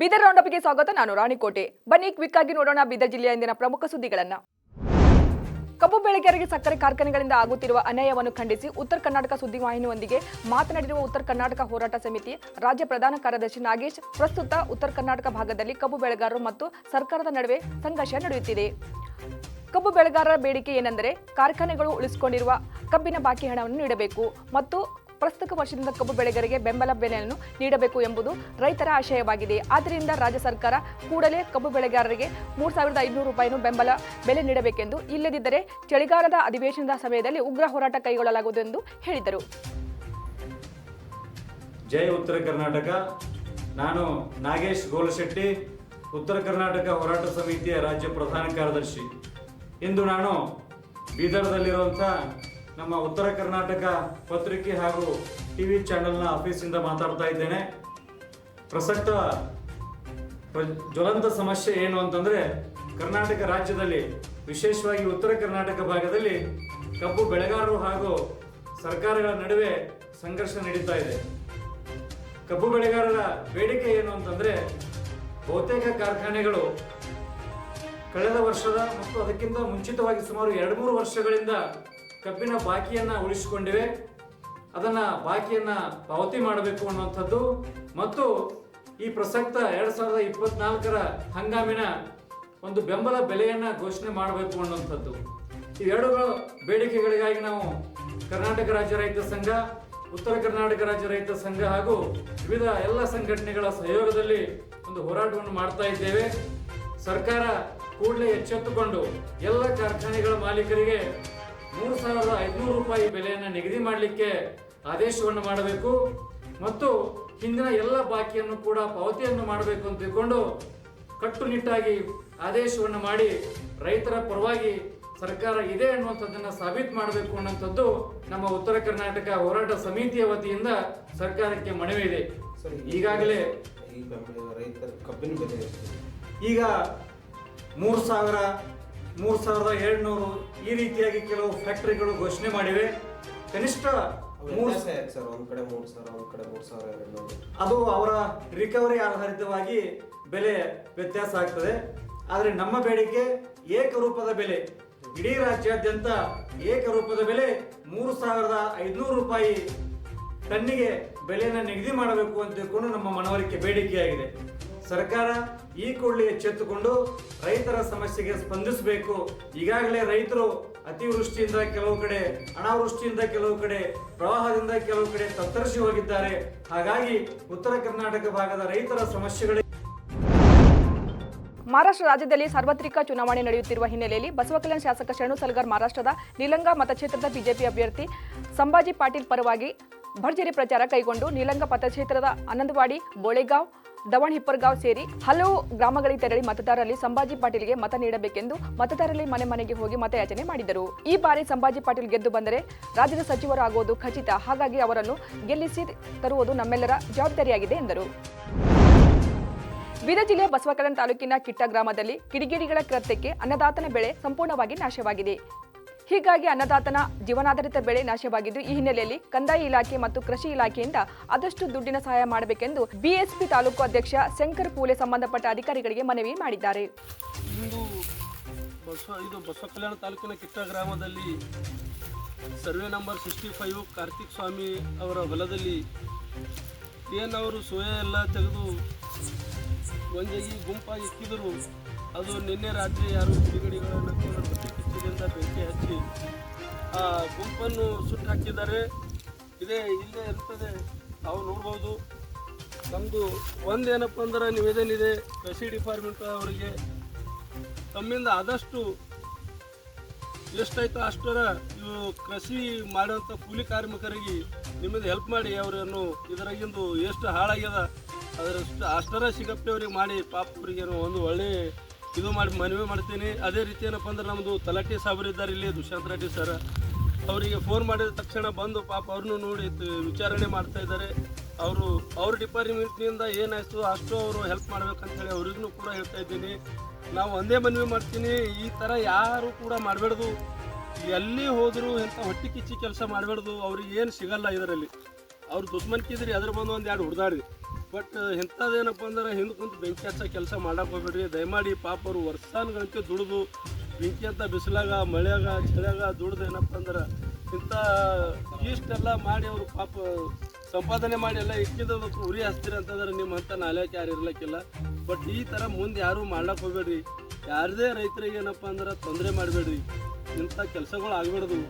ಬೀದರ್ ರೌಂಡಪ್ಗೆ ಸ್ವಾಗತ, ನಾನು ರಾಣಿಕೋಟೆ. ಬನ್ನಿ ಕ್ವಿಕ್ ಆಗಿ ನೋಡೋಣ ಬೀದರ್ ಜಿಲ್ಲೆಯ ಇಂದಿನ ಪ್ರಮುಖ ಸುದ್ದಿಗಳನ್ನು. ಕಬ್ಬು ಬೆಳೆಗಾರರಿಗೆ ಸಕ್ಕರೆ ಕಾರ್ಖಾನೆಗಳಿಂದ ಆಗುತ್ತಿರುವ ಅನ್ಯಾಯವನ್ನು ಖಂಡಿಸಿ ಉತ್ತರ ಕರ್ನಾಟಕ ಸುದ್ದಿವಾಹಿನಿಯೊಂದಿಗೆ ಮಾತನಾಡಿರುವ ಉತ್ತರ ಕರ್ನಾಟಕ ಹೋರಾಟ ಸಮಿತಿ ರಾಜ್ಯ ಪ್ರಧಾನ ಕಾರ್ಯದರ್ಶಿ ನಾಗೇಶ್, ಪ್ರಸ್ತುತ ಉತ್ತರ ಕರ್ನಾಟಕ ಭಾಗದಲ್ಲಿ ಕಬ್ಬು ಬೆಳೆಗಾರರು ಮತ್ತು ಸರ್ಕಾರದ ನಡುವೆ ಸಂಘರ್ಷ ನಡೆಯುತ್ತಿದೆ. ಕಬ್ಬು ಬೆಳೆಗಾರರ ಬೇಡಿಕೆ ಏನೆಂದರೆ ಕಾರ್ಖಾನೆಗಳು ಉಳಿಸಿಕೊಂಡಿರುವ ಕಬ್ಬಿನ ಬಾಕಿ ಹಣವನ್ನು ನೀಡಬೇಕು ಮತ್ತು ಪ್ರಸ್ತುತ ವರ್ಷದಿಂದ ಕಬ್ಬು ಬೆಳೆಗಾರರಿಗೆ ಬೆಂಬಲ ಬೆಲೆಯನ್ನು ನೀಡಬೇಕು ಎಂಬುದು ರೈತರ ಆಶಯವಾಗಿದೆ. ಆದ್ದರಿಂದ ರಾಜ್ಯ ಸರ್ಕಾರ ಕೂಡಲೇ ಕಬ್ಬು ಬೆಳೆಗಾರರಿಗೆ ಮೂರು ಸಾವಿರದ ಐನೂರು ರೂಪಾಯಿಯನ್ನು ಬೆಂಬಲ ಬೆಲೆ ನೀಡಬೇಕೆಂದು ಇಲ್ಲದಿದ್ದರೆ ಚಳಿಗಾಲದ ಅಧಿವೇಶನದ ಸಮಯದಲ್ಲಿ ಉಗ್ರ ಹೋರಾಟ ಕೈಗೊಳ್ಳಲಾಗುವುದು ಎಂದು ಹೇಳಿದರು. ಜೈ ಉತ್ತರ ಕರ್ನಾಟಕ. ನಾನು ನಾಗೇಶ್ ಗೋಲಶೆಟ್ಟಿ, ಉತ್ತರ ಕರ್ನಾಟಕ ಹೋರಾಟ ಸಮಿತಿಯ ರಾಜ್ಯ ಪ್ರಧಾನ ಕಾರ್ಯದರ್ಶಿ. ಇಂದು ನಾನು ಬೀದರ್ದಲ್ಲಿರುವಂಥ ನಮ್ಮ ಉತ್ತರ ಕರ್ನಾಟಕ ಪತ್ರಿಕೆ ಹಾಗೂ ಟಿ ವಿ ಚಾನೆಲ್ನ ಆಫೀಸಿಂದ ಮಾತಾಡ್ತಾ ಇದ್ದೇನೆ. ಪ್ರಸಕ್ತ ಪ್ರ- ಜ್ವಲಂತ ಸಮಸ್ಯೆ ಏನು ಅಂತಂದರೆ, ಕರ್ನಾಟಕ ರಾಜ್ಯದಲ್ಲಿ, ವಿಶೇಷವಾಗಿ ಉತ್ತರ ಕರ್ನಾಟಕ ಭಾಗದಲ್ಲಿ, ಕಬ್ಬು ಬೆಳೆಗಾರರು ಹಾಗೂ ಸರ್ಕಾರಗಳ ನಡುವೆ ಸಂಘರ್ಷ ನಡೀತಾ ಇದೆ. ಕಬ್ಬು ಬೆಳೆಗಾರರ ಬೇಡಿಕೆ ಏನು ಅಂತಂದರೆ, ಬಹುತೇಕ ಕಾರ್ಖಾನೆಗಳು ಕಳೆದ ವರ್ಷದ ಮತ್ತು ಅದಕ್ಕಿಂತ ಮುಂಚಿತವಾಗಿ ಸುಮಾರು ಎರಡು ಮೂರು ವರ್ಷಗಳಿಂದ ಕಬ್ಬಿನ ಬಾಕಿಯನ್ನ ಉಳಿಸಿಕೊಂಡಿವೆ. ಅದನ್ನ ಬಾಕಿಯನ್ನ ಪಾವತಿ ಮಾಡಬೇಕು ಅನ್ನುವಂಥದ್ದು. ಮತ್ತು ಈ ಪ್ರಸಕ್ತ ಎರಡು ಸಾವಿರದ ಇಪ್ಪತ್ನಾಲ್ಕರ ಹಂಗಾಮಿನ ಒಂದು ಬೆಂಬಲ ಬೆಲೆಯನ್ನ ಘೋಷಣೆ ಮಾಡಬೇಕು ಅನ್ನುವಂಥದ್ದು. ಇವೆರಡು ಬೇಡಿಕೆಗಳಿಗಾಗಿ ನಾವು ಕರ್ನಾಟಕ ರಾಜ್ಯ ರೈತ ಸಂಘ, ಉತ್ತರ ಕರ್ನಾಟಕ ರಾಜ್ಯ ರೈತ ಸಂಘ ಹಾಗೂ ವಿವಿಧ ಎಲ್ಲ ಸಂಘಟನೆಗಳ ಸಹಯೋಗದಲ್ಲಿ ಒಂದು ಹೋರಾಟವನ್ನು ಮಾಡ್ತಾ ಇದ್ದೇವೆ. ಸರ್ಕಾರ ಕೂಡಲೇ ಎಚ್ಚೆತ್ತುಕೊಂಡು ಎಲ್ಲ ಕಾರ್ಖಾನೆಗಳ ಮಾಲೀಕರಿಗೆ ಮೂರು ಸಾವಿರದ ಐದುನೂರು ರೂಪಾಯಿ ಬೆಲೆಯನ್ನು ನಿಗದಿ ಮಾಡಲಿಕ್ಕೆ ಆದೇಶವನ್ನು ಮಾಡಬೇಕು. ಮತ್ತು ಹಿಂದಿನ ಎಲ್ಲ ಬಾಕಿಯನ್ನು ಕೂಡ ಪಾವತಿಯನ್ನು ಮಾಡಬೇಕು ಅಂತ ತಿಳ್ಕೊಂಡು ಕಟ್ಟುನಿಟ್ಟಾಗಿ ಆದೇಶವನ್ನು ಮಾಡಿ ರೈತರ ಪರವಾಗಿ ಸರ್ಕಾರ ಇದೆ ಅನ್ನುವಂಥದ್ದನ್ನು ಸಾಬೀತು ಮಾಡಬೇಕು ಅನ್ನುವಂಥದ್ದು ನಮ್ಮ ಉತ್ತರ ಕರ್ನಾಟಕ ಹೋರಾಟ ಸಮಿತಿಯ ವತಿಯಿಂದ ಸರ್ಕಾರಕ್ಕೆ ಮನವಿ ಇದೆ. ಈಗಾಗಲೇ ರೈತರ ಕಬ್ಬಿನ ಬೆಲೆ ಈಗ ಮೂರು ಸಾವಿರ ಮೂರು ಸಾವಿರದ ಏಳ್ನೂರು ಈ ರೀತಿಯಾಗಿ ಕೆಲವು ಫ್ಯಾಕ್ಟರಿಗಳು ಘೋಷಣೆ ಮಾಡಿವೆ. ಕನಿಷ್ಠ ಮೂರು ಸಾವಿರ ಸರ್? ಒಂದ್ ಕಡೆ ಮೂರು ಸಾವಿರ ಒಂದ್ ಕಡೆ ಮೂರು ಸಾವಿರ ಅದು ಅವರ ರಿಕವರಿ ಆಧಾರಿತವಾಗಿ ಬೆಲೆ ವ್ಯತ್ಯಾಸ ಆಗ್ತದೆ. ಆದರೆ ನಮ್ಮ ಬೇಡಿಕೆ ಏಕರೂಪದ ಬೆಲೆ. ಇಡೀ ರಾಜ್ಯಾದ್ಯಂತ ಏಕರೂಪದ ಬೆಲೆ ಮೂರು ಸಾವಿರದ ಐದುನೂರು ರೂಪಾಯಿ ಟನ್ನಿಗೆ ಬೆಲೆಯನ್ನು ನಿಗದಿ ಮಾಡಬೇಕು ಅಂತ ತಿಳ್ಕೊಂಡು ನಮ್ಮ ಮನವರಿಕೆ ಬೇಡಿಕೆಯಾಗಿದೆ. ಸರ್ಕಾರ ಈ ಕೂಡಲೇ ಎಚ್ಚೆತ್ತುಕೊಂಡು ರೈತರ ಸಮಸ್ಯೆಗೆ ಸ್ಪಂದಿಸಬೇಕು. ಈಗಾಗಲೇ ರೈತರು ಅತಿವೃಷ್ಟಿಯಿಂದ ಕೆಲವು ಕಡೆ, ಅನಾವೃಷ್ಟಿಯಿಂದ ಕೆಲವು ಕಡೆ, ಪ್ರವಾಹದಿಂದ ಕೆಲವು ಕಡೆ ತತ್ತರಿಸಿ ಹೋಗಿದ್ದಾರೆ. ಹಾಗಾಗಿ ಉತ್ತರ ಕರ್ನಾಟಕ ಭಾಗದ ರೈತರ ಸಮಸ್ಯೆಗಳಿಗೆ ಮಹಾರಾಷ್ಟ್ರ ರಾಜ್ಯದಲ್ಲಿ ಸಾರ್ವತ್ರಿಕ ಚುನಾವಣೆ ನಡೆಯುತ್ತಿರುವ ಹಿನ್ನೆಲೆಯಲ್ಲಿ ಬಸವಕಲ್ಯಾಣ ಶಾಸಕ ಶರಣು ಸಲ್ಗಾರ್ ಮಹಾರಾಷ್ಟ್ರದ ನಿಲಂಗ ಮತಕ್ಷೇತ್ರದ ಬಿಜೆಪಿ ಅಭ್ಯರ್ಥಿ ಸಂಭಾಜಿ ಪಾಟೀಲ್ ಪರವಾಗಿ ಭರ್ಜರಿ ಪ್ರಚಾರ ಕೈಗೊಂಡು ನಿಲಂಗ ಮತಕ್ಷೇತ್ರದ ಆನಂದವಾಡಿ, ಬೋಳೆಗಾಂವ್ ದವಣ್ ಹಿಪ್ಪರ್ಗಾವ್ ಸೇರಿ ಹಲವು ಗ್ರಾಮಗಳಿಗೆ ತೆರಳಿ ಮತದಾರರಲ್ಲಿ ಸಂಭಾಜಿ ಪಾಟೀಲ್ಗೆ ಮತ ನೀಡಬೇಕೆಂದು ಮತದಾರರಲ್ಲಿ ಮನೆ ಮನೆಗೆ ಹೋಗಿ ಮತಯಾಚನೆ ಮಾಡಿದರು. ಈ ಬಾರಿ ಸಂಭಾಜಿ ಪಾಟೀಲ್ ಗೆದ್ದು ಬಂದರೆ ರಾಜ್ಯದ ಸಚಿವರಾಗುವುದು ಖಚಿತ. ಹಾಗಾಗಿ ಅವರನ್ನು ಗೆಲ್ಲಿಸಿ ತರುವುದು ನಮ್ಮೆಲ್ಲರ ಜವಾಬ್ದಾರಿಯಾಗಿದೆ ಎಂದರು. ಬೀದರ್ ಜಿಲ್ಲೆಯ ಬಸವಕಲ್ಯಾಣ ತಾಲೂಕಿನ ಕಿಟ್ಟ ಗ್ರಾಮದಲ್ಲಿ ಕಿಡಿಗೇಡಿಗಳ ಕೃತ್ಯಕ್ಕೆ ಅನ್ನದಾತನ ಬೆಳೆ ಸಂಪೂರ್ಣವಾಗಿ ನಾಶವಾಗಿದೆ. ಹೀಗಾಗಿ ಅನ್ನದಾತನ ಜೀವನಾಧಾರಿತ ಬೆಳೆ ನಾಶವಾಗಿದ್ದು ಈ ಹಿನ್ನೆಲೆಯಲ್ಲಿ ಕಂದಾಯ ಇಲಾಖೆ ಮತ್ತು ಕೃಷಿ ಇಲಾಖೆಯಿಂದ ಆದಷ್ಟು ದುಡ್ಡಿನ ಸಹಾಯ ಮಾಡಬೇಕೆಂದು ಬಿಎಸ್ಪಿ ತಾಲೂಕು ಅಧ್ಯಕ್ಷ ಶಂಕರ್ ಪೂಲೆ ಸಂಬಂಧಪಟ್ಟ ಅಧಿಕಾರಿಗಳಿಗೆ ಮನವಿ ಮಾಡಿದ್ದಾರೆ. ಇಂದು ಬಸವ ಕಲ್ಯಾಣ ತಾಲೂಕಿನ ಕಿಟ್ಟ ಗ್ರಾಮದಲ್ಲಿ survey number sixty five Karthik Swamy ಅವರ ಹೊಲದಲ್ಲಿ ಏನು ಅವರು ಸೋಯಾ ಎಲ್ಲ ತೆಗೆದು ಒಂದಾಗಿ ಗುಂಪಾಗಿ ಇಕ್ಕಿದರು. ಅದು ನಿನ್ನೆ ರಾತ್ರಿ ಯಾರು ಕಿಡಿಗಡಿಗಳನ್ನು ಬೆಂಕಿ ಹಚ್ಚಿ ಆ, ಗುಂಪನ್ನು ಸುಟ್ಟು ಹಾಕಿದ್ದಾರೆ ಇದೇ ಇಲ್ಲೇ ಇರ್ತದೆ. ನಾವು ನೋಡ್ಬೋದು. ನಮ್ಮದು ಒಂದೇನಪ್ಪ ಅಂದ್ರೆ ನಿವೇದನೆ ಇದೆ. ಕೃಷಿ ಡಿಪಾರ್ಟ್ಮೆಂಟ್ ಅವರಿಗೆ ತಮ್ಮಿಂದ ಆದಷ್ಟು ಎಷ್ಟಾಯ್ತು ಅಷ್ಟರ ಇವು ಕೃಷಿ ಮಾಡುವಂಥ ಕೂಲಿ ಕಾರ್ಮಿಕರಿಗೆ ನಿಮ್ಮಿಂದ ಹೆಲ್ಪ್ ಮಾಡಿ ಅವರನ್ನು ಇದರಾಗಿಂದು ಎಷ್ಟು ಹಾಳಾಗ್ಯದ, ಅದರಷ್ಟು ಅಷ್ಟರ ಸಿಗಪ್ಪೆ ಅವ್ರಿಗೆ ಮಾಡಿ ಪಾಪ ಒಂದು ಒಳ್ಳೆ ಇದು ಮಾಡಿ ಮನವಿ ಮಾಡ್ತೀನಿ. ಅದೇ ರೀತಿ ಏನಪ್ಪ ಅಂದ್ರೆ ನಮ್ಮದು ತಲಾಟಿ ಇದ್ದಾರೆ ಇಲ್ಲಿ, ದುಷ್ಯಂತ್ ರೆಡ್ಡಿ ಸರ್ ಅವರಿಗೆ ಫೋನ್ ಮಾಡಿದ ತಕ್ಷಣ ಬಂದು ಪಾಪ ಅವ್ರನ್ನೂ ನೋಡಿ ವಿಚಾರಣೆ ಮಾಡ್ತಾ ಇದ್ದಾರೆ. ಅವರು ಅವ್ರ ಡಿಪಾರ್ಟ್ಮೆಂಟ್ನಿಂದ ಏನಾಯಿತು, ಅಷ್ಟು ಅವರು ಹೆಲ್ಪ್ ಮಾಡ್ಬೇಕಂತೇಳಿ ಅವ್ರಿಗೂ ಕೂಡ ಹೇಳ್ತಾ ಇದ್ದೀನಿ. ನಾವು ಒಂದೇ ಮನವಿ ಮಾಡ್ತೀನಿ, ಈ ಥರ ಯಾರು ಕೂಡ ಮಾಡಬಾರ್ದು. ಎಲ್ಲಿ ಹೋದರೂ ಎಂಥ ಹೊಟ್ಟಿ ಕಿಚ್ಚಿ ಕೆಲಸ ಮಾಡಬಾರ್ದು, ಅವ್ರಿಗೆ ಏನು ಸಿಗಲ್ಲ ಇದರಲ್ಲಿ. ಅವ್ರು ದುಶ್ಮನ್ಕಿದ್ರಿ ಅದ್ರ ಬಂದು ಒಂದು ಎರಡು ಹುಡ್ದಾಡ್ರಿ. ಬಟ್ ಇಂಥದ್ದೇನಪ್ಪ ಅಂದ್ರೆ ಹಿಂದೆ ಕುಂತು ಬೆಂಕಿ ಹಚ್ಚೋ ಕೆಲಸ ಮಾಡಕ್ಕೆ ಹೋಗ್ಬೇಡ್ರಿ. ದಯಮಾಡಿ ಪಾಪ ಅವರು ವರ್ಷಾನುಗಂಟೆ ದುಡಿದು ಬೆಂಕಿ ಅಂತ ಬಿಸಿಲಾಗ, ಮಳೆಯಾಗ, ಚಳಿಯಾಗ ದುಡ್ದು ಏನಪ್ಪ ಅಂದ್ರೆ ಇಂಥ ಇಷ್ಟೆಲ್ಲ ಮಾಡಿ ಅವರು ಪಾಪ ಸಂಪಾದನೆ ಮಾಡಿ ಎಲ್ಲ ಇಕ್ಕಿದ್ದಕ್ಕೆ ಉರಿ ಹಚ್ತೀರಿ ಅಂತಂದ್ರೆ ನಿಮ್ಮ ಅಂತ ನಾಲ್ಕು ಯಾರು ಇರ್ಲಿಕ್ಕಿಲ್ಲ. ಬಟ್ ಈ ಥರ ಮುಂದೆ ಯಾರೂ ಮಾಡ್ಲಕ್ಕೆ ಹೋಗ್ಬೇಡ್ರಿ. ಯಾರದೇ ರೈತರಿಗೆ ಏನಪ್ಪ ಅಂದ್ರೆ ತೊಂದರೆ ಮಾಡಬೇಡ್ರಿ. ಇಂಥ ಕೆಲಸಗಳು ಆಗಬಾರ್ದು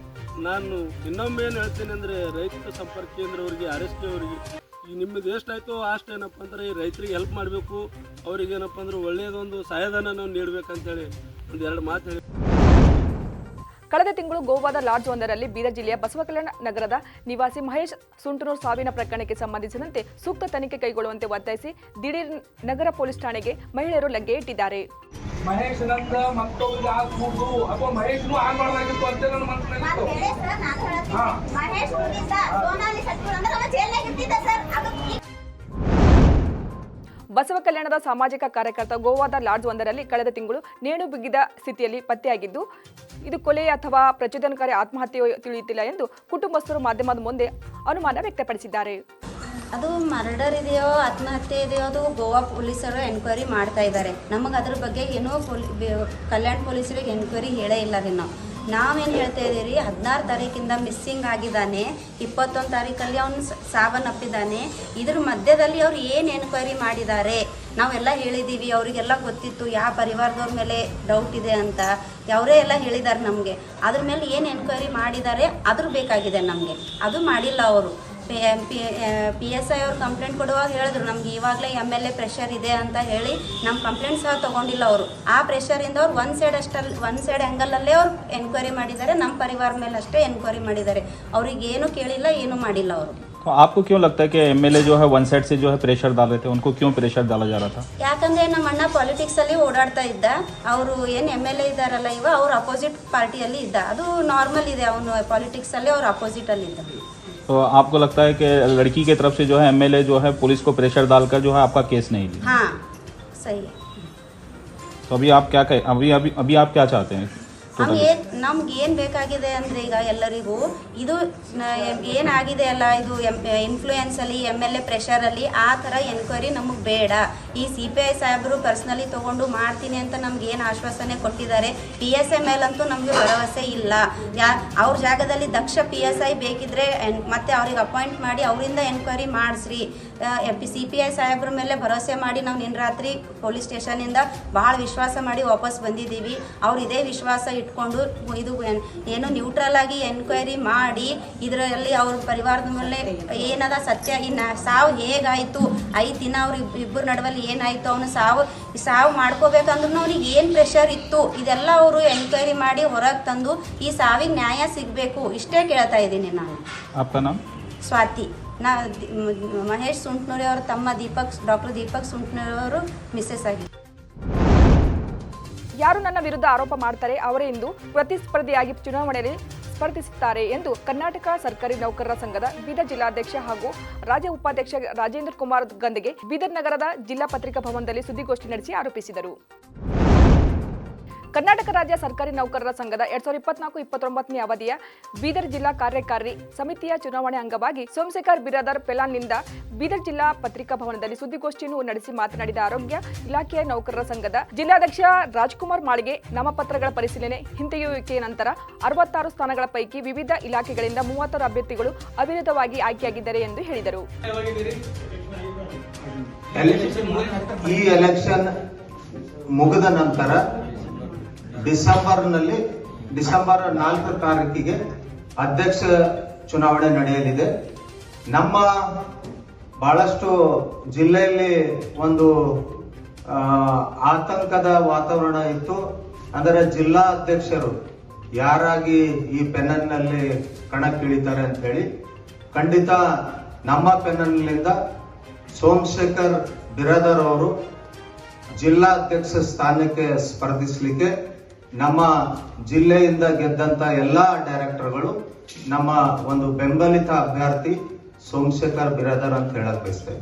ನಾನು ಇನ್ನೊಮ್ಮೆ ಏನು ಹೇಳ್ತೀನಿ ಅಂದರೆ ರೈತ ಸಂಪರ್ಕ ಕೇಂದ್ರ ಅವರಿಗೆ ಆರ್ ಎಸ್ ಅವರಿಗೆ ಈ ನಿಮ್ಮದು ಎಷ್ಟಾಯ್ತೋ ಅಷ್ಟು ಏನಪ್ಪ ಅಂದ್ರೆ ಈ ರೈತರಿಗೆ ಹೆಲ್ಪ್ ಮಾಡಬೇಕು ಅವ್ರಿಗೆ ಏನಪ್ಪ ಅಂದ್ರೆ ಒಳ್ಳೆಯದೊಂದು ಸಹಾಯಧನ ನಾವು ನೀಡಬೇಕಂತೇಳಿ ಒಂದು ಎರಡು ಮಾತು ಹೇಳಿ. ಕಳೆದ ತಿಂಗಳು ಗೋವಾದ ಲಾಡ್ಜ್ ಒಂದರಲ್ಲಿ ಬೀದರ್ ಜಿಲ್ಲೆಯ ಬಸವಕಲ್ಯಾಣ ನಗರದ ನಿವಾಸಿ ಮಹೇಶ್ ಸುಂಟನೂರ್ ಸಾವಿನ ಪ್ರಕರಣಕ್ಕೆ ಸಂಬಂಧಿಸಿದಂತೆ ಸೂಕ್ತ ತನಿಖೆ ಕೈಗೊಳ್ಳುವಂತೆ ಒತ್ತಾಯಿಸಿ ದಿಢೀರ್ ನಗರ ಪೊಲೀಸ್ ಠಾಣೆಗೆ ಮಹಿಳೆಯರು ಲಗ್ಗೆ ಇಟ್ಟಿದ್ದಾರೆ. ಮಹೇಶ್ ಬಸವ ಕಲ್ಯಾಣದ ಸಾಮಾಜಿಕ ಕಾರ್ಯಕರ್ತ ಗೋವಾದ ಲಾಡ್ಜ್ ಒಂದರಲ್ಲಿ ಕಳೆದ ತಿಂಗಳು ನೇಣು ಬಿಗಿದ ಸ್ಥಿತಿಯಲ್ಲಿ ಪತ್ತೆಯಾಗಿದ್ದು, ಇದು ಕೊಲೆ ಅಥವಾ ಪ್ರಚೋದನಕಾರಿ ಆತ್ಮಹತ್ಯೆಯೋ ತಿಳಿಯುತ್ತಿಲ್ಲ ಎಂದು ಕುಟುಂಬಸ್ಥರು ಮಾಧ್ಯಮದ ಮುಂದೆ ಅನುಮಾನ ವ್ಯಕ್ತಪಡಿಸಿದ್ದಾರೆ. ಅದು ಮರ್ಡರ್ ಇದೆಯೋ, ಆತ್ಮಹತ್ಯೆ ಇದೆಯೋ, ಅದು ಗೋವಾ ಪೊಲೀಸರು ಎನ್ಕ್ವೈರಿ ಮಾಡ್ತಾ ಇದ್ದಾರೆ. ನಮಗೆ ಅದ್ರ ಬಗ್ಗೆ ಏನೋ ಕಲ್ಯಾಣ ಪೊಲೀಸರಿಗೆ ಎನ್ಕ್ವೈರಿ ಹೇಳೇ ಇಲ್ಲ ನಾವು ನಾವೇನು ಹೇಳ್ತಾ ಇದ್ದೀರಿ? ಹದಿನಾರು ತಾರೀಕಿಂದ ಮಿಸ್ಸಿಂಗ್ ಆಗಿದ್ದಾನೆ. ಇಪ್ಪತ್ತೊಂದು ತಾರೀಕಲ್ಲಿ ಅವನು ಸಾವನ್ನಪ್ಪಿದ್ದಾನೆ. ಇದ್ರ ಮಧ್ಯದಲ್ಲಿ ಅವ್ರು ಏನು ಎನ್ಕ್ವೈರಿ ಮಾಡಿದ್ದಾರೆ? ನಾವೆಲ್ಲ ಹೇಳಿದ್ದೀವಿ ಅವರಿಗೆಲ್ಲ ಗೊತ್ತಿತ್ತು, ಯಾವ ಪರಿವಾರದವ್ರ ಮೇಲೆ ಡೌಟ್ ಇದೆ ಅಂತ. ಅವರೇ ಎಲ್ಲ ಹೇಳಿದ್ದಾರೆ ನಮಗೆ. ಅದ್ರ ಮೇಲೆ ಏನು ಎನ್ಕ್ವೈರಿ ಮಾಡಿದ್ದಾರೆ, ಅದ್ರ ಬೇಕಾಗಿದೆ ನಮಗೆ. ಅದು ಮಾಡಿಲ್ಲ ಅವರು. ಪಿ ಎಸ್ ಐ ಅವ್ರು ಕಂಪ್ಲೇಂಟ್ ಕೊಡುವಾಗ ಹೇಳಿದ್ರು ನಮ್ಗೆ ಇವಾಗಲೇ ಎಮ್ ಎಲ್ ಎ ಪ್ರೆಷರ್ ಇದೆ ಅಂತ ಹೇಳಿ ನಮ್ಮ ಕಂಪ್ಲೇಂಟ್ ಸಹ ತೊಗೊಂಡಿಲ್ಲ ಅವರು ಆ ಪ್ರೆಷರಿಂದ ಅವ್ರು ಒನ್ ಸೈಡ್ ಅಷ್ಟಲ್ಲಿ ಒನ್ ಸೈಡ್ ಆ್ಯಂಗಲಲ್ಲೇ ಅವ್ರು ಎನ್ಕ್ವೈರಿ ಮಾಡಿದ್ದಾರೆ ನಮ್ಮ ಪರಿವಾರ ಮೇಲೆ ಅಷ್ಟೇ ಎನ್ಕ್ವೈರಿ ಮಾಡಿದ್ದಾರೆ ಅವ್ರಿಗೆ ಏನು ಕೇಳಿಲ್ಲ ಏನು ಮಾಡಿಲ್ಲ ಅವರು तो आपको क्यों लगता है कि एमएलए जो है वन साइड से जो है प्रेशर डाल रहे थे उनको क्यों प्रेशर डाला जा रहा था ಯಾಕಂದ್ರೆ ನಮ್ಮ ಅಣ್ಣ ಪಾಲಿಟಿಕ್ಸಲ್ಲಿ ಓಡಾಡ್ತಾ ಇದ್ದ ಅವರು ಏನು ಎಮ್ ಎಲ್ ಎ ಇದ್ದಾರಲ್ಲ ಇವ ಅವ್ರು ಅಪೋಸಿಟ್ ಪಾರ್ಟಿಯಲ್ಲಿ ಇದ್ದ ಅದು ನಾರ್ಮಲ್ ಇದೆ ಅವನು ಪಾಲಿಟಿಕ್ಸಲ್ಲಿ ಅವ್ರು ಅಪೋಸಿಟಲ್ಲಿ ಇದ್ದ तो तो आपको लगता है कि लड़की के तरफ़ से जो है एमएलए जो है पुलिस को प्रेशर डालकर जो है आपका केस नहीं लिया? हाँ सही है। तो अभी आप क्या कह अभी अभी अभी आप क्या चाहते हैं? तो हम ये ನಮ್ಗೆ ಏನು ಬೇಕಾಗಿದೆ ಅಂದರೆ ಈಗ ಎಲ್ಲರಿಗೂ ಇದು ಏನಾಗಿದೆ ಅಲ್ಲ, ಇದು ಎಂ ಇನ್ಫ್ಲೂಯೆನ್ಸಲ್ಲಿ ಎಂ ಎಲ್ ಎ ಪ್ರೆಷರಲ್ಲಿ ಆ ಥರ ಎನ್ಕ್ವೈರಿ ನಮಗೆ ಬೇಡ. ಈ ಸಿ ಪಿ ಐ ಸಾಹೇಬರು ಪರ್ಸ್ನಲಿ ತೊಗೊಂಡು ಮಾಡ್ತೀನಿ ಅಂತ ನಮ್ಗೆ ಏನು ಆಶ್ವಾಸನೆ ಕೊಟ್ಟಿದ್ದಾರೆ ಪಿ ಎಸ್ ಐ ಮೇಲಂತೂ ನಮಗೆ ಭರವಸೆ ಇಲ್ಲ. ಯಾ, ಅವ್ರ ಜಾಗದಲ್ಲಿ ದಕ್ಷ ಪಿ ಎಸ್ ಐ ಬೇಕಿದ್ರೆ ಮತ್ತೆ ಅವ್ರಿಗೆ ಅಪಾಯಿಂಟ್ ಮಾಡಿ ಅವರಿಂದ enquiry ಮಾಡಿಸ್ರಿ. M P C P I ಸಾಹೇಬ್ರ ಮೇಲೆ ಭರವಸೆ ಮಾಡಿ ನಾವು ನಿನ್ನ ರಾತ್ರಿ ಪೊಲೀಸ್ ಸ್ಟೇಷನಿಂದ ಭಾಳ ವಿಶ್ವಾಸ ಮಾಡಿ ವಾಪಸ್ ಬಂದಿದ್ದೀವಿ. ಅವ್ರು ಇದೇ ವಿಶ್ವಾಸ ಇಟ್ಕೊಂಡು ಇದು ಏನು ನ್ಯೂಟ್ರಲ್ ಆಗಿ ಎನ್ಕ್ವೈರಿ ಮಾಡಿ ಇದರಲ್ಲಿ ಅವ್ರ ಪರಿವಾರದ ಮೇಲೆ ಏನದ ಸತ್ಯ ಇನ್ನ ಸಾವು ಹೇಗಾಯಿತು? ಐದು ದಿನ ಅವ್ರ ಇಬ್ಬರು ನಡುವಲ್ಲಿ ಏನಾಯಿತು? ಅವನು ಸಾವು ಸಾವು ಮಾಡ್ಕೋಬೇಕಂದ್ರೂ ಅವ್ನಿಗೆ ಏನು ಪ್ರೆಷರ್ ಇತ್ತು? ಇದೆಲ್ಲ ಅವರು ಎನ್ಕ್ವೈರಿ ಮಾಡಿ ಹೊರಗೆ ತಂದು ಈ ಸಾವಿಗೆ ನ್ಯಾಯ ಸಿಗಬೇಕು. ಇಷ್ಟೇ ಕೇಳ್ತಾ ಇದ್ದೀನಿ ನಾನು. ಸ್ವಾತಿ. ನಾ ಮಹೇಶ್ ಸುಂಟ್ನೂರಿ ಅವರ ತಮ್ಮ ದೀಪಕ್, ಡಾಕ್ಟರ್ ದೀಪಕ್ ಸುಂಟ್ನೂರಿ ಅವರು ಮಿಸ್ಸಸ್ ಆಗಿ. ಯಾರು ನನ್ನ ವಿರುದ್ಧ ಆರೋಪ ಮಾಡ್ತಾರೆ, ಅವರೇ ಇಂದು ಪ್ರತಿಸ್ಪರ್ಧಿಯಾಗಿ ಚುನಾವಣೆಯಲ್ಲಿ ಸ್ಪರ್ಧಿಸುತ್ತಾರೆ ಎಂದು ಕರ್ನಾಟಕ ಸರ್ಕಾರಿ ನೌಕರರ ಸಂಘದ ಬೀದರ್ ಜಿಲ್ಲಾಧ್ಯಕ್ಷ ಹಾಗೂ ರಾಜ್ಯ ಉಪಾಧ್ಯಕ್ಷ ರಾಜೇಂದ್ರ ಕುಮಾರ್ ಗಂದಿಗೆ ಬೀದರ್ ನಗರದ ಜಿಲ್ಲಾ ಪತ್ರಿಕಾ ಭವನದಲ್ಲಿ ಸುದ್ದಿಗೋಷ್ಠಿ ನಡೆಸಿ ಆರೋಪಿಸಿದರು. ಕರ್ನಾಟಕ ರಾಜ್ಯ ಸರ್ಕಾರಿ ನೌಕರರ ಸಂಘದ ಎರಡ್ ಸಾವಿರದ ಇಪ್ಪತ್ನಾಲ್ಕು, ಇಪ್ಪತ್ತೊಂಬತ್ತನೇ ಅವಧಿಯ ಬೀದರ್ ಜಿಲ್ಲಾ ಕಾರ್ಯಕಾರಿ ಸಮಿತಿಯ ಚುನಾವಣೆ ಅಂಗವಾಗಿ ಸೋಮಶೇಖರ್ ಬಿರಾದರ್ ಪೆಲಾನ್ನಿಂದ ಬೀದರ್ ಜಿಲ್ಲಾ ಪತ್ರಿಕಾ ಭವನದಲ್ಲಿ ಸುದ್ದಿಗೋಷ್ಠಿಯನ್ನು ನಡೆಸಿ ಮಾತನಾಡಿದ ಆರೋಗ್ಯ ಇಲಾಖೆಯ ನೌಕರರ ಸಂಘದ ಜಿಲ್ಲಾಧ್ಯಕ್ಷ ರಾಜ್ಕುಮಾರ್ ಮಾಳಿಗೆ ನಾಮಪತ್ರಗಳ ಪರಿಶೀಲನೆ ಹಿಂತೆಗೆಯುವಿಕೆಯ ನಂತರ ಅರವತ್ತಾರು ಸ್ಥಾನಗಳ ಪೈಕಿ ವಿವಿಧ ಇಲಾಖೆಗಳಿಂದ ಮೂವತ್ತಾರು ಅಭ್ಯರ್ಥಿಗಳು ಅವಿರೋಧವಾಗಿ ಆಯ್ಕೆಯಾಗಿದ್ದಾರೆ ಎಂದು ಹೇಳಿದರು. ಮುಗಿದ ನಂತರ ಡಿಸೆಂಬರ್ನಲ್ಲಿ, ಡಿಸೆಂಬರ್ ನಾಲ್ಕು ತಾರೀಕಿಗೆ ಅಧ್ಯಕ್ಷ ಚುನಾವಣೆ ನಡೆಯಲಿದೆ. ನಮ್ಮ ಬಹಳಷ್ಟು ಜಿಲ್ಲೆಯಲ್ಲಿ ಒಂದು ಆತಂಕದ ವಾತಾವರಣ ಇತ್ತು. ಅಂದರೆ ಜಿಲ್ಲಾ ಅಧ್ಯಕ್ಷರು ಯಾರಾಗಿ ಈ ಪೆನ್ನನ್ನಲ್ಲಿ ಕಣಕ್ಕಿಳಿತಾರೆ ಅಂತ ಹೇಳಿ ಖಂಡಿತ ನಮ್ಮ ಪೆನ್ನನ್ನಿಂದ ಸೋಮಶೇಖರ್ ಬಿರಾದರ್ ಅವರು ಜಿಲ್ಲಾಧ್ಯಕ್ಷ ಸ್ಥಾನಕ್ಕೆ ಸ್ಪರ್ಧಿಸಲಿಕ್ಕೆ ನಮ್ಮ ಜಿಲ್ಲೆಯಿಂದ ಗೆದ್ದಂತ ಎಲ್ಲಾ ಡೈರೆಕ್ಟರ್ಗಳು ನಮ್ಮ ಒಂದು ಬೆಂಬಲಿತ ಅಭ್ಯರ್ಥಿ ಸೋಮಶೇಖರ್ ಬಿರಾದರ್ ಅಂತ ಹೇಳಕ್ ಬಯಸ್ತಾ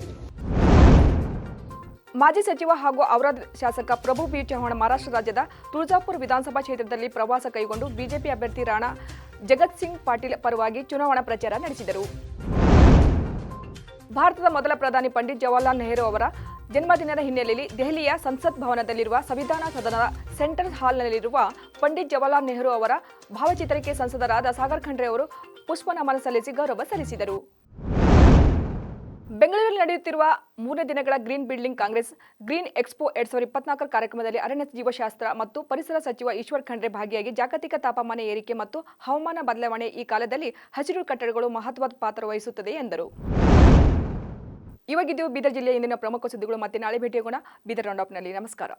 ಮಾಜಿ ಸಚಿವ ಹಾಗೂ ಔರಾದ್ ಶಾಸಕ ಪ್ರಭು ಬಿ ಚೌಹಾಣ್ ಮಹಾರಾಷ್ಟ್ರ ರಾಜ್ಯದ ತುಳಜಾಪುರ ವಿಧಾನಸಭಾ ಕ್ಷೇತ್ರದಲ್ಲಿ ಪ್ರವಾಸ ಕೈಗೊಂಡು ಬಿಜೆಪಿ ಅಭ್ಯರ್ಥಿ ರಾಣಾ ಜಗತ್ ಸಿಂಗ್ ಪಾಟೀಲ್ ಪರವಾಗಿ ಚುನಾವಣಾ ಪ್ರಚಾರ ನಡೆಸಿದರು. ಭಾರತದ ಮೊದಲ ಪ್ರಧಾನಿ ಪಂಡಿತ್ ಜವಾಹರ್ಲಾಲ್ ನೆಹರು ಅವರ ಜನ್ಮದಿನದ ಹಿನ್ನೆಲೆಯಲ್ಲಿ ದೆಹಲಿಯ ಸಂಸತ್ ಭವನದಲ್ಲಿರುವ ಸಂವಿಧಾನ ಸದನದ ಸೆಂಟ್ರಲ್ ಹಾಲ್ನಲ್ಲಿರುವ ಪಂಡಿತ್ ಜವಾಹರ್ಲಾಲ್ ನೆಹರು ಅವರ ಭಾವಚಿತ್ರಕ್ಕೆ ಸಂಸದರಾದ ಸಾಗರ್ ಖಂಡ್ರೆ ಅವರು ಪುಷ್ಪನಮನ ಸಲ್ಲಿಸಿ ಗೌರವ ಸಲ್ಲಿಸಿದರು. ಬೆಂಗಳೂರಲ್ಲಿ ನಡೆಯುತ್ತಿರುವ ಮೂರನೇ ದಿನಗಳ green building congress green expo ಎರಡ್ ಸಾವಿರದ ಇಪ್ಪತ್ನಾಲ್ಕರ ಕಾರ್ಯಕ್ರಮದಲ್ಲಿ ಅರಣ್ಯ ಜೀವಶಾಸ್ತ್ರ ಮತ್ತು ಪರಿಸರ ಸಚಿವ ಈಶ್ವರ್ ಖಂಡ್ರೆ ಭಾಗಿಯಾಗಿ ಜಾಗತಿಕ ತಾಪಮಾನ ಏರಿಕೆ ಮತ್ತು ಹವಾಮಾನ ಬದಲಾವಣೆ ಈ ಕಾಲದಲ್ಲಿ ಹಸಿರು ಕಟ್ಟಡಗಳು ಮಹತ್ವದ ಪಾತ್ರ ವಹಿಸುತ್ತದೆ ಎಂದರು. ಇವಾಗಿದ್ದು ಬೀದರ್ ಜಿಲ್ಲೆಯ ಇಂದಿನ ಪ್ರಮುಖ ಸುದ್ದಿಗಳು ಮತ್ತೆ ನಾಳೆ ಭೇಟಿಯಾಗೋಣ. ಬೀದರ್ ರೌಂಡ್ ನಮಸ್ಕಾರ.